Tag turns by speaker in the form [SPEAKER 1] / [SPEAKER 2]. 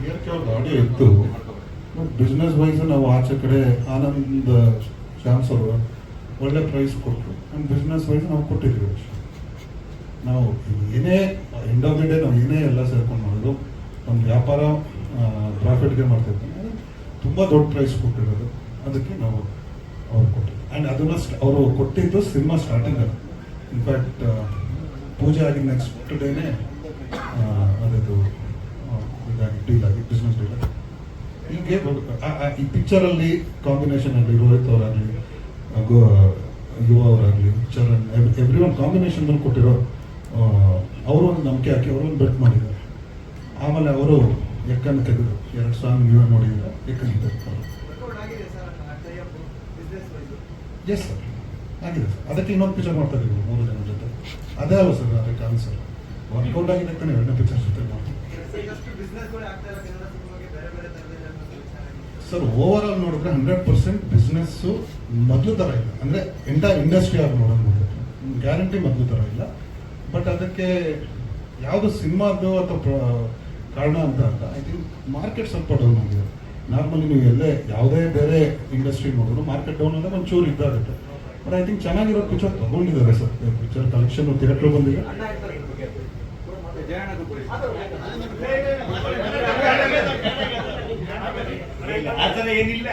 [SPEAKER 1] Audio ಇತ್ತು. Business wise ನಾವು ಆಚೆ ಕಡೆ ಆನಂದ್ ಶ್ಯಾಮ್ಸ್ ಅವರು ಒಳ್ಳೆ ಪ್ರೈಸ್ ಕೊಟ್ಟರು ಆ್ಯಂಡ್ ಬಿಸ್ನೆಸ್ ವೈಸ್ ನಾವು ಕೊಟ್ಟಿದ್ದೀವಿ ನಾವು ಏನೇ ಎಂಡ್ ಆಫ್ ದಿ ಡೇ ನಾವು ಏನೇ ಎಲ್ಲ ಸೇರ್ಕೊಂಡು ಮಾಡೋದು ನಮ್ಮ ವ್ಯಾಪಾರ ಪ್ರಾಫಿಟ್ಗೆ ಮಾಡ್ತಿರ್ತೀವಿ ತುಂಬ ದೊಡ್ಡ ಪ್ರೈಸ್ ಕೊಟ್ಟಿರೋದು. ಅದಕ್ಕೆ ನಾವು ಅವ್ರು ಕೊಟ್ಟಿದ್ದು. ಆ್ಯಂಡ್ ಅದನ್ನ ಅವರು ಕೊಟ್ಟಿದ್ದು ಸಿನಿಮಾ ಸ್ಟಾರ್ಟಿಂಗ್ ಇನ್ಫ್ಯಾಕ್ಟ್ ಪೂಜೆ ಆಗಿದ ನೆಕ್ಸ್ಟ್ ಡೇನೆ ಅದದು ಆ, ಇದಾಗಿ ಡೀಲ್ ಆಗಿ ಬಿಸ್ನೆಸ್ ಡೀಲ್ ಆಗಿ ಹೀಗೆ ಈ ಪಿಕ್ಚರಲ್ಲಿ ಕಾಂಬಿನೇಷನ್ ಆಗಲಿ, ರೋಹಿತ್ ಅವರಾಗಲಿ ಯುವ ಅವರಾಗಲಿ ಚರಣ್ ಎವ್ರಿ ಒನ್ ಕಾಂಬಿನೇಷನ್ ಕೊಟ್ಟಿರೋ ಅವರು ಒಂದು ನಂಬಿಕೆ ಹಾಕಿ ಅವರು ಒಂದು ಬೆಟ್ ಮಾಡಿದ್ದಾರೆ. ಆಮೇಲೆ ಅವರು ಎಕ್ಕನ್ನು ತೆಗೆದು ಎರಡು ಸಾಂಗ್ ನೀವೇ ನೋಡಿದ್ರೆ ಎಕ್ಕನ್ನು ತೆಗೆದು ಎಸ್ ಸರ್ ಆಗಿದೆ ಸರ್ ಅದಕ್ಕೆ ಇನ್ನೊಂದು ಪಿಕ್ಚರ್ ಮಾಡ್ತಾ ಇದ್ದೀವಿ, ಮೂರು ಜನ ಜೊತೆ. ಅದೇ ಅಲ್ಲ ಸರ್ ಅದಕ್ಕೆ ಆನ್ಸರ್ ವರ್ಕೌಟ್ ಆಗಿದೆ ಎರಡನೇ ಪಿಕ್ಚರ್ ಜೊತೆ ಮಾಡ್ತೀವಿ ಸರ್ ಓವರ್ ಆಲ್ ನೋಡಿದ್ರೆ ಹಂಡ್ರೆಡ್ ಪರ್ಸೆಂಟ್ ಬಿಸ್ನೆಸ್ಸು ಮೊದಲು ಥರ ಇಲ್ಲ ಅಂದರೆ ಎಂಟ ಇಂಡಸ್ಟ್ರಿ ಆಗಿ ನೋಡೋದು ಗ್ಯಾರಂಟಿ ಮೊದಲು ಥರ ಇಲ್ಲ ಬಟ್ ಅದಕ್ಕೆ ಯಾವುದು ಸಿನಿಮಾದ್ದು ಅಥವಾ ಪ್ರ- ಕಾರಣ ಅಂತ ಅಲ್ಲ ಐ ಥಿಂಕ್ ಮಾರ್ಕೆಟ್ ಸ್ವಲ್ಪ ಡೌನ್ ಆಗಿದೆ ನಾರ್ಮಲಿ ನೀವು ಎಲ್ಲೇ ಯಾವುದೇ ಬೇರೆ ಇಂಡಸ್ಟ್ರಿ ನೋಡಿದ್ರು ಮಾರ್ಕೆಟ್ ಡೌನ್ ಆದಾಗ ಒಂಚೂರು ಇದ್ದಾಗುತ್ತೆ ಬಟ್ ಐ ಥಿಂಕ್ ಚೆನ್ನಾಗಿರೋ ಪಿಕ್ಚರ್ ತಗೊಂಡಿದ್ದಾರೆ ಸರ್ ಪಿಕ್ಚರ್ ಕಲೆಕ್ಷನ್ ಥಿಯೇಟ್ರ್ ಬಂದಿದೆ
[SPEAKER 2] அத்தனை எண்ணில்ல?